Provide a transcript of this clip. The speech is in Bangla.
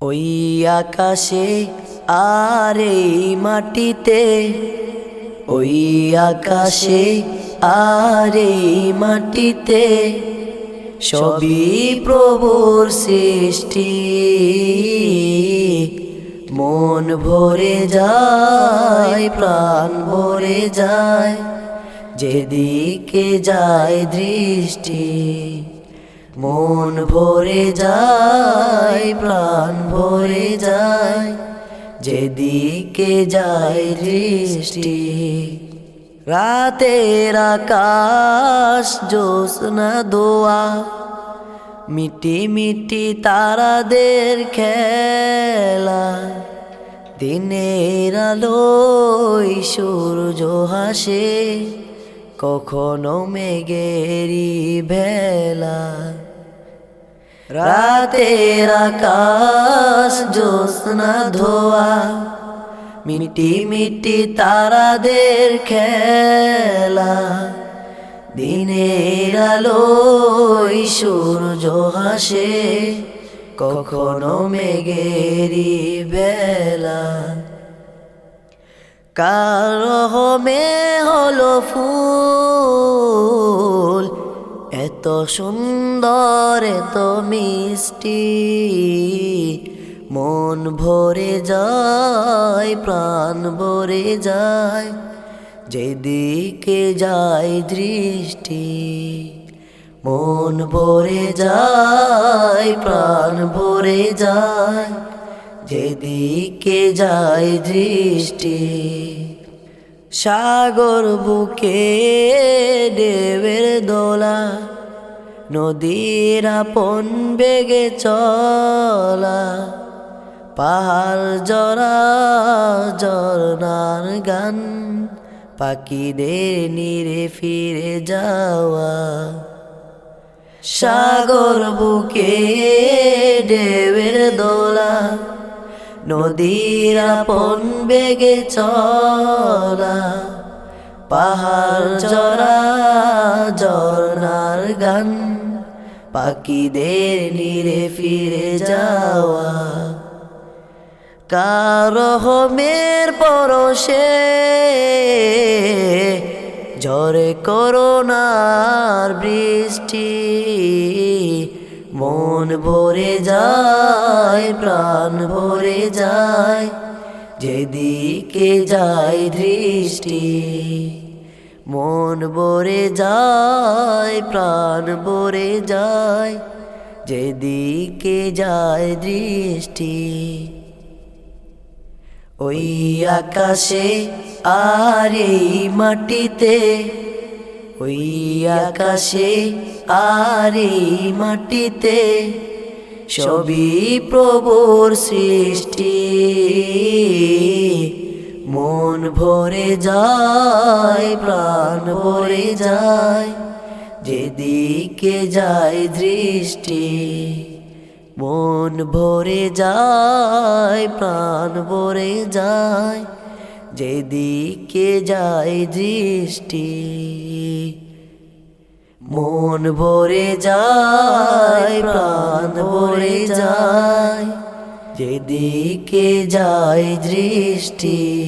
ওই আকাশে আর এই মাটিতে, ওই আকাশে আর এই মাটিতে সবই প্রভুর সৃষ্টি। মন ভরে যায়, প্রাণ ভরে যায়, যেদিকে যায় দৃষ্টি। মন ভরে যায়, প্রাণ ভরে যায়, যেদিকে যায় দৃষ্টি। রাতের আকাশ জ্যোৎস্না দোয়া, মিটি মিটি তারাদের খেলা। দিনের আলোয় সূর্য হাসে কখনো মেঘেরি ভেলা। রাতের আকাশ জ্যোৎস্না ধোয়া, মিটি মিটি তারাদের খেলা, দিনের আলোয় সূর্য হাসে কখনো মেঘেরি বেলা। কারহমে হলো ফুল এত সুন্দর, এত মিষ্টি। মন ভরে যায়, প্রাণ ভরে যায়, যেদিকে যায় দৃষ্টি। মন ভরে যায়, প্রাণ ভরে যায়, যেদিকে যায় দৃষ্টি। সাগর বুকে দেবের দোলা নদীর আপন বেগে চলা, পাহাড় জরা জরনার গান, পাখিদের নিরে ফিরে যাওয়া। সাগর বুকে দেবের দোলা, নদীর আপন বেগে চলা, পাহাড় জরা জরনার গান। পাখিদের নিরে ফিরে যাওয়া। কারহমের পরশে ঝরে করোনার বৃষ্টি, মন ভরে যায়, প্রাণ ভরে যায়, যেদিকে যায় দৃষ্টি। মন ভরে যায়, প্রাণ ভরে যায়, যেদিকে যায় দৃষ্টি। ওই আকাশে আর এই মাটিতে, ওই আকাশে আর এই মাটিতে সবই প্রভুর সৃষ্টি। মন ভরে যায়, প্রাণ ভরে যায়, যেদিকে যায় দৃষ্টি, মন ভরে যায়, প্রাণ ভরে যায়, যেদিকে যায় দৃষ্টি, মন ভরে যায়, প্রাণ ভরে যায়, যেদিকে যায় দৃষ্টি।